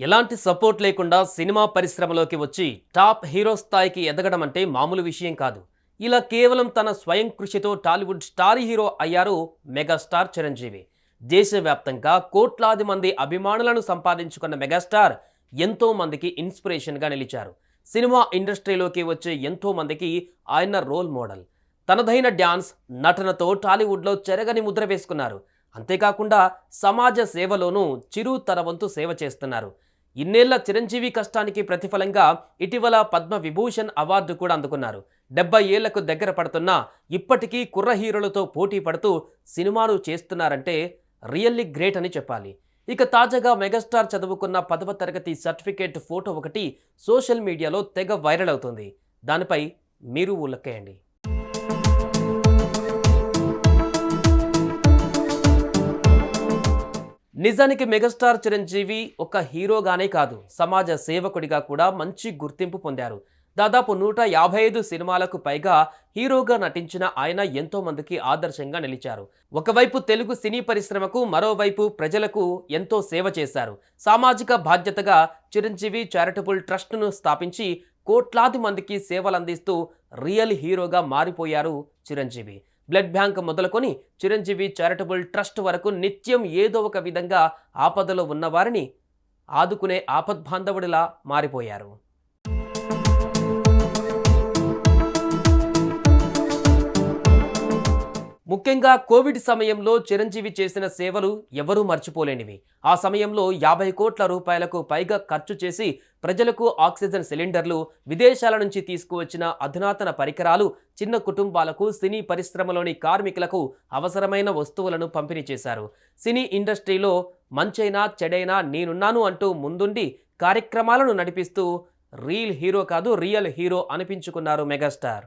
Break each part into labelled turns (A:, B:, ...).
A: ఎలాంటి సపోర్ట్ లేకుండా సినిమా పరిశ్రమలోకి వచ్చి టాప్ హీరో స్థాయికి ఎదగడం అంటే మామూలు విషయం కాదు. ఇలా కేవలం తన స్వయం కృషితో టాలీవుడ్ స్టార్ హీరో అయ్యారు మెగాస్టార్ చిరంజీవి. దేశవ్యాప్తంగా కోట్లాది మంది అభిమానులను సంపాదించుకున్న మెగాస్టార్ ఎంతో మందికి ఇన్స్పిరేషన్గా నిలిచారు. సినిమా ఇండస్ట్రీలోకి వచ్చే ఎంతో మందికి ఆయన రోల్ మోడల్. తనదైన డ్యాన్స్ నటనతో టాలీవుడ్లో చెరగని ముద్ర వేసుకున్నారు. అంతేకాకుండా సమాజ సేవలోనూ చిరు తరవంతు సేవ చేస్తున్నారు. ఇన్నేళ్ళ చిరంజీవి కష్టానికి ప్రతిఫలంగా ఇటీవల పద్మ విభూషణ్ అవార్డు కూడా అందుకున్నారు. డెబ్బై ఏళ్ళకు దగ్గర పడుతున్నా ఇప్పటికీ కుర్ర హీరోలతో పోటీ పడుతూ సినిమాలు చేస్తున్నారంటే రియల్లీ గ్రేట్ అని చెప్పాలి. ఇక తాజాగా మెగాస్టార్ చదువుకున్న పదవ తరగతి సర్టిఫికేట్ ఫోటో ఒకటి సోషల్ మీడియాలో తెగ వైరల్ అవుతుంది. దానిపై మీరు లెక్కేయండి నిజానికి మెగాస్టార్ చిరంజీవి ఒక హీరోగానే కాదు సమాజ సేవకుడిగా కూడా మంచి గుర్తింపు పొందారు. దాదాపు నూట యాభై ఐదు సినిమాలకు పైగా హీరోగా నటించిన ఆయన ఎంతో మందికి ఆదర్శంగా నిలిచారు. ఒకవైపు తెలుగు సినీ పరిశ్రమకు మరోవైపు ప్రజలకు ఎంతో సేవ చేశారు. సామాజిక బాధ్యతగా చిరంజీవి చారిటబుల్ ట్రస్ట్ను స్థాపించి కోట్లాది మందికి సేవలందిస్తూ రియల్ హీరోగా మారిపోయారు చిరంజీవి. బ్లడ్ బ్యాంక్ మొదలుకొని చిరంజీవి చారిటబుల్ ట్రస్ట్ వరకు నిత్యం ఏదో ఒక విధంగా ఆపదలో ఉన్నవారిని ఆదుకునే ఆపద్బాంధవుడిలా మారిపోయారు. ముఖ్యంగా కోవిడ్ సమయంలో చిరంజీవి చేసిన సేవలు ఎవరూ మర్చిపోలేనివి. ఆ సమయంలో యాభై కోట్ల రూపాయలకు పైగా ఖర్చు చేసి ప్రజలకు ఆక్సిజన్ సిలిండర్లు విదేశాల నుంచి తీసుకువచ్చిన అధునాతన పరికరాలు చిన్న కుటుంబాలకు సినీ పరిశ్రమలోని కార్మికులకు అవసరమైన వస్తువులను పంపిణీ చేశారు. సినీ ఇండస్ట్రీలో మంచైనా చెడైనా నేనున్నాను అంటూ ముందుండి కార్యక్రమాలను నడిపిస్తూ రీల్ హీరో కాదు రియల్ హీరో అనిపించుకున్నారు మెగాస్టార్.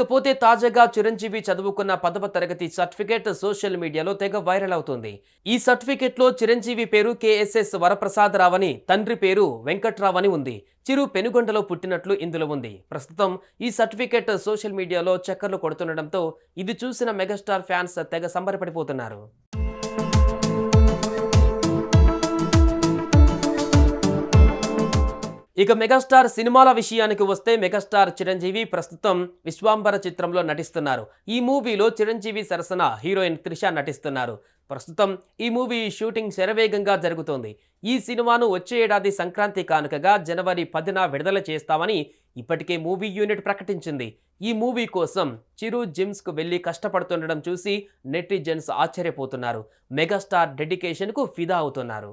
A: ఇకపోతే తాజాగా చిరంజీవి చదువుకున్న పదవ తరగతి సర్టిఫికేట్ సోషల్ మీడియాలో తెగ వైరల్ అవుతుంది. ఈ సర్టిఫికేట్లో చిరంజీవి పేరు కేఎస్ఎస్ వరప్రసాదరావు అని తండ్రి పేరు వెంకట్రావు అని ఉంది. చిరు పెనుగొండలో పుట్టినట్లు ఇందులో ఉంది. ప్రస్తుతం ఈ సర్టిఫికేట్ సోషల్ మీడియాలో చక్కర్లు కొడుతుండటంతో ఇది చూసిన మెగాస్టార్ ఫ్యాన్స్ తెగ సంబరపడిపోతున్నారు. ఇక మెగాస్టార్ సినిమాల విషయానికి వస్తే మెగాస్టార్ చిరంజీవి ప్రస్తుతం విశ్వాంబర చిత్రంలో నటిస్తున్నారు. ఈ మూవీలో చిరంజీవి సరసన హీరోయిన్ త్రిష నటిస్తున్నారు. ప్రస్తుతం ఈ మూవీ షూటింగ్ శరవేగంగా జరుగుతోంది. ఈ సినిమాను వచ్చే ఏడాది సంక్రాంతి కానుకగా జనవరి పదిన విడుదల చేస్తామని ఇప్పటికే మూవీ యూనిట్ ప్రకటించింది. ఈ మూవీ కోసం చిరు జిమ్స్కు వెళ్ళి కష్టపడుతుండడం చూసి నెటిజన్స్ ఆశ్చర్యపోతున్నారు. మెగాస్టార్ డెడికేషన్కు ఫిదా అవుతున్నారు.